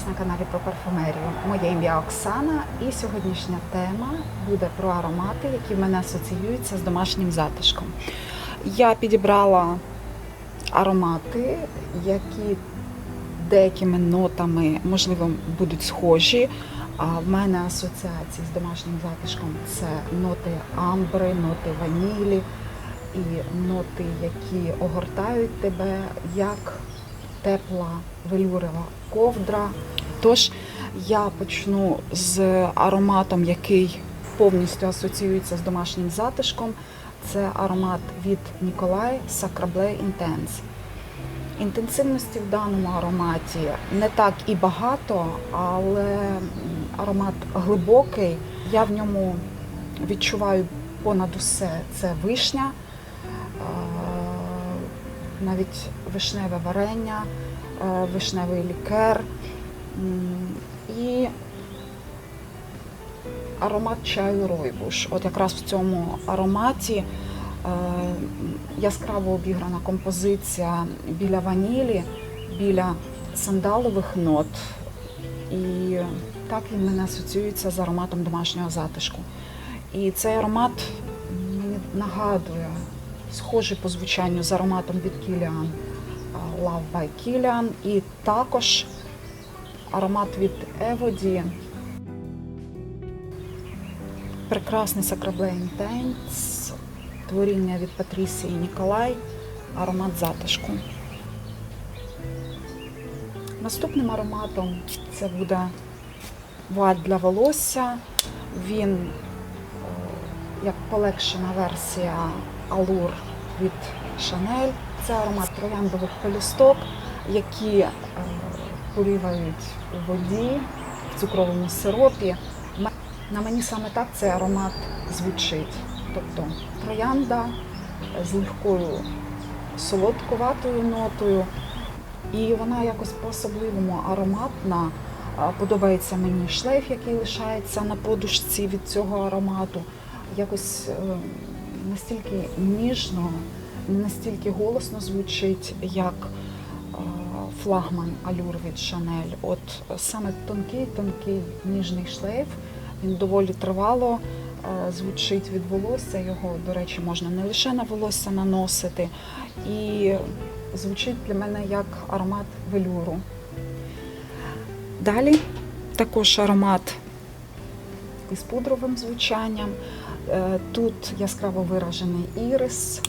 вас на каналі про парфумерію. Моє ім'я Оксана, і сьогоднішня тема буде про аромати, які в мене асоціюються з домашнім затишком. Я підібрала аромати, які деякими нотами, можливо, будуть схожі. А в мене асоціації з домашнім затишком це ноти амбри, ноти ванілі і ноти, які огортають тебе як тепла велюрова ковдра. Тож я почну з ароматом, який повністю асоціюється з домашнім затишком. Це аромат від Ніколай Сакрабле Intense. Інтенсивності в даному ароматі не так і багато, але аромат глибокий. Я в ньому відчуваю понад усе це вишня, е, навіть вишневе варення, е, вишневий лікер і аромат чаю ройбуш. От якраз в цьому ароматі е, яскраво обіграна композиція біля ванілі, біля сандалових нот. І так він мене асоціюється з ароматом домашнього затишку. І цей аромат мені нагадує, схожий по звучанню з ароматом від Kilian Love by Kilian. І також аромат від Еводі. Прекрасний Sacrablay Intense, творіння від Патрісії Ніколай, аромат затишку. Наступним ароматом це буде вуаль для волосся. Він е, як полегшена версія Алур від Chanel. Це аромат трояндових пелюсток, які порівають у воді, в цукровому сиропі. На мені саме так цей аромат звучить. Тобто троянда з легкою солодкуватою нотою. І вона якось по-особливому ароматна. Подобається мені шлейф, який лишається на подушці від цього аромату. Якось е, настільки ніжно, настільки голосно звучить, як флагман Алюр від Шанель. От е, саме тонкий, тонкий ніжний шлейф. Він доволі тривало е, звучить від волосся. Його, до речі, можна не лише на волосся наносити. І звучить для мене як аромат велюру. Далі також аромат із пудровим звучанням. Е, Тут яскраво виражений ірис.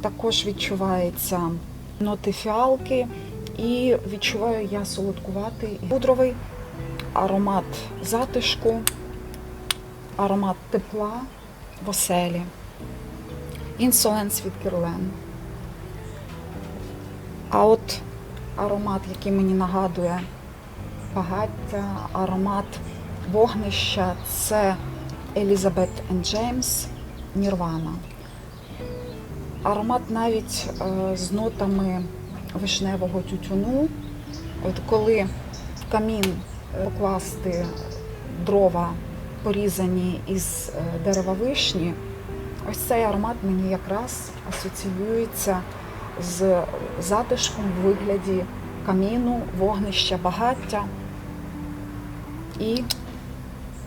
Також відчувається ноти фіалки і відчуваю я солодкуватий пудровий аромат затишку, аромат тепла в оселі. Інсоленс від Кірлен. А от аромат, який мені нагадує багаття, аромат вогнища це Елізабет Джеймс Нірвана. Аромат навіть е, з нотами вишневого тютюну. От коли в камін е, покласти дрова, порізані із е, дерева вишні, ось цей аромат мені якраз асоціюється з затишком в вигляді каміну, вогнища, багаття і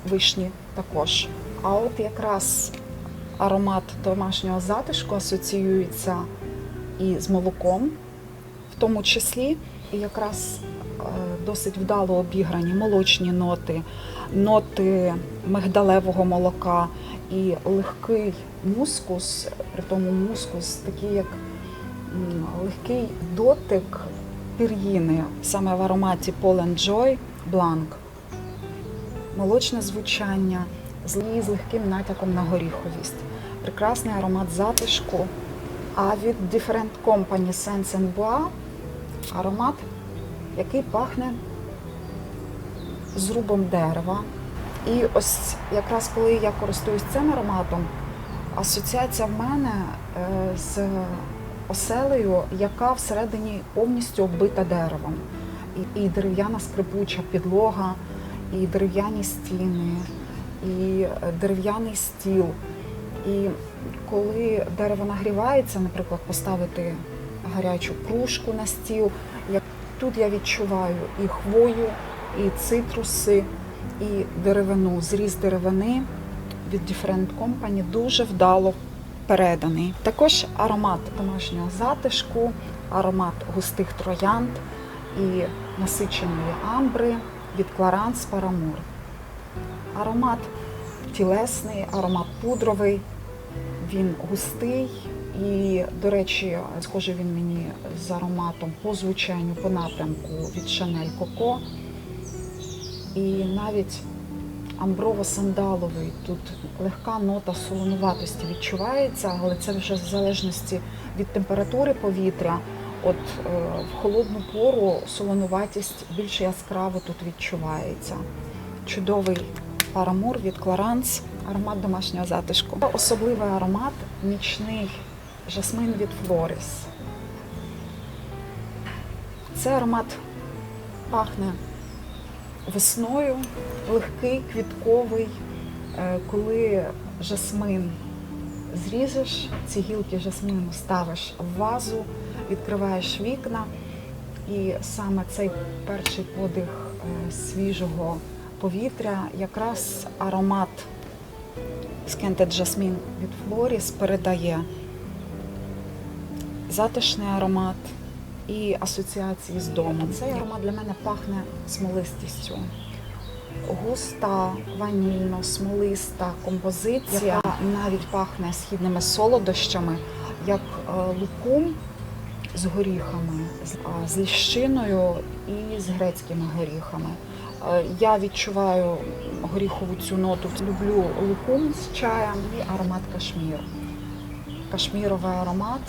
вишні також. А от якраз аромат домашнього затишку асоціюється і з молоком, в тому числі, і якраз е, досить вдало обіграні молочні ноти, ноти мигдалевого молока і легкий мускус, при тому мускус такий як легкий дотик пір'їни, саме в ароматі Pollen Joy Blanc. Молочне звучання з легким натяком на горіховість. Прекрасний аромат затишку. А від Different Company Sense and Bois аромат, який пахне зрубом дерева. І ось якраз коли я користуюсь цим ароматом, асоціація в мене е, з оселею, яка всередині повністю оббита деревом. І, дерев'яна скрипуча підлога, і дерев'яні стіни, і е, дерев'яний стіл. І коли дерево нагрівається, наприклад, поставити гарячу кружку на стіл, Тут я відчуваю і хвою, і цитруси, і деревину. Зріз деревини від Different Company дуже вдало переданий. Також аромат домашнього затишку, аромат густих троянд і насиченої амбри від Clarins Paramour. Аромат тілесний, аромат пудровий, він густий і, до речі, схожий він мені з ароматом по звучанню, по напрямку від Chanel Coco. І навіть амброво-сандаловий. Тут легка нота солонуватості відчувається, але це вже в залежності від температури повітря. От е, в холодну пору солонуватість більш яскраво тут відчувається. Чудовий парамур від Clarins, аромат домашнього затишку. Особливий аромат нічний жасмин від Floris. Це аромат пахне весною, легкий, квітковий. Е, Коли жасмин зріжеш, ці гілки жасмину ставиш в вазу, відкриваєш вікна, і саме цей перший подих е, свіжого повітря, якраз аромат Scented Jasmine від Floris передає затишний аромат і асоціації з домом. Цей аромат для мене пахне смолистістю. Густа, ванільно, смолиста композиція, яка навіть пахне східними солодощами, як е, лукум з горіхами, з ліщиною і з грецькими горіхами. Е, Я відчуваю горіхову цю ноту. Люблю лукум з чаєм і аромат кашміру. Кашміровий аромат.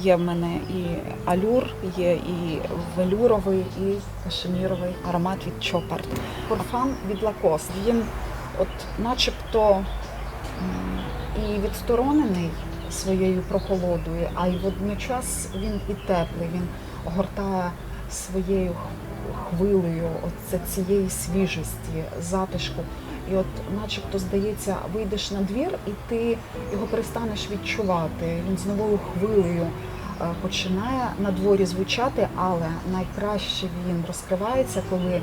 Є в мене і алюр, є і велюровий, і кашеміровий аромат від Чопард. Парфам від Лакост. Він от начебто і відсторонений своєю прохолодою, а й водночас він і теплий. Він огортає своєю хвилею от цієї свіжості, затишку. І от, начебто, здається, вийдеш на двір, і ти його перестанеш відчувати. Він з новою хвилею е, починає на дворі звучати, але найкраще він розкривається, коли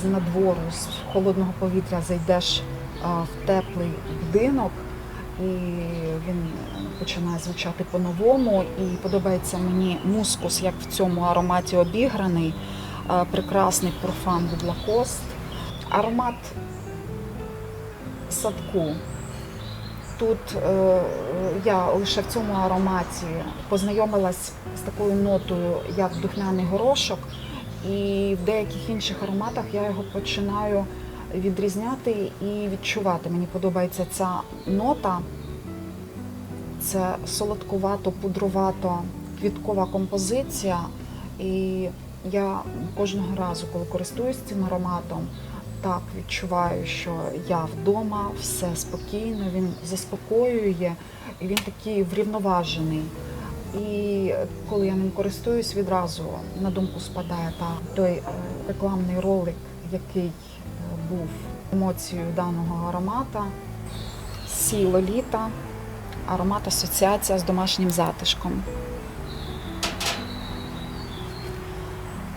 з надвору, з холодного повітря зайдеш е, в теплий будинок, і він починає звучати по-новому. І подобається мені мускус, як в цьому ароматі обіграний, прекрасний парфам від. Аромат садку. Тут е, я лише в цьому ароматі познайомилась з такою нотою, як духмяний горошок, і в деяких інших ароматах я його починаю відрізняти і відчувати. Мені подобається ця нота. Це солодкувато, пудрувато, квіткова композиція. І я кожного разу, коли користуюсь цим ароматом, так відчуваю, що я вдома, все спокійно, він заспокоює, і він такий врівноважений. І коли я ним користуюсь, відразу на думку спадає та той е, рекламний ролик, який е, був емоцією даного аромата. Сі Лоліта, аромат асоціація з домашнім затишком.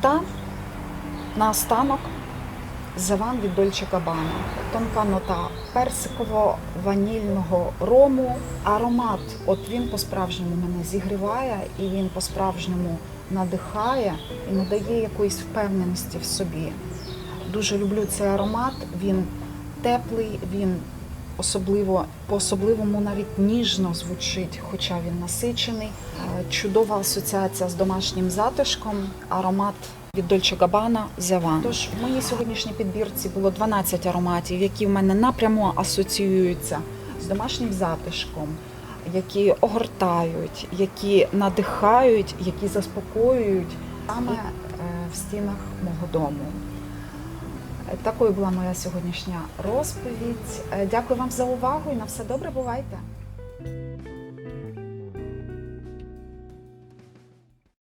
Та наостанок Заван від Дольче Габбана. Тонка нота персиково-ванільного рому. Аромат, от він по-справжньому мене зігріває і він по-справжньому надихає і надає якоїсь впевненості в собі. Дуже люблю цей аромат. Він теплий, він особливо по-особливому навіть ніжно звучить, хоча він насичений. Е, Чудова асоціація з домашнім затишком. Аромат від Dolce Gabbana Заван. Тож в моїй сьогоднішній підбірці було 12 ароматів, які в мене напряму асоціюються з домашнім затишком, які огортають, які надихають, які заспокоюють саме е, в стінах мого дому. Е, Такою була моя сьогоднішня розповідь. Е, Дякую вам за увагу і на все добре. Бувайте!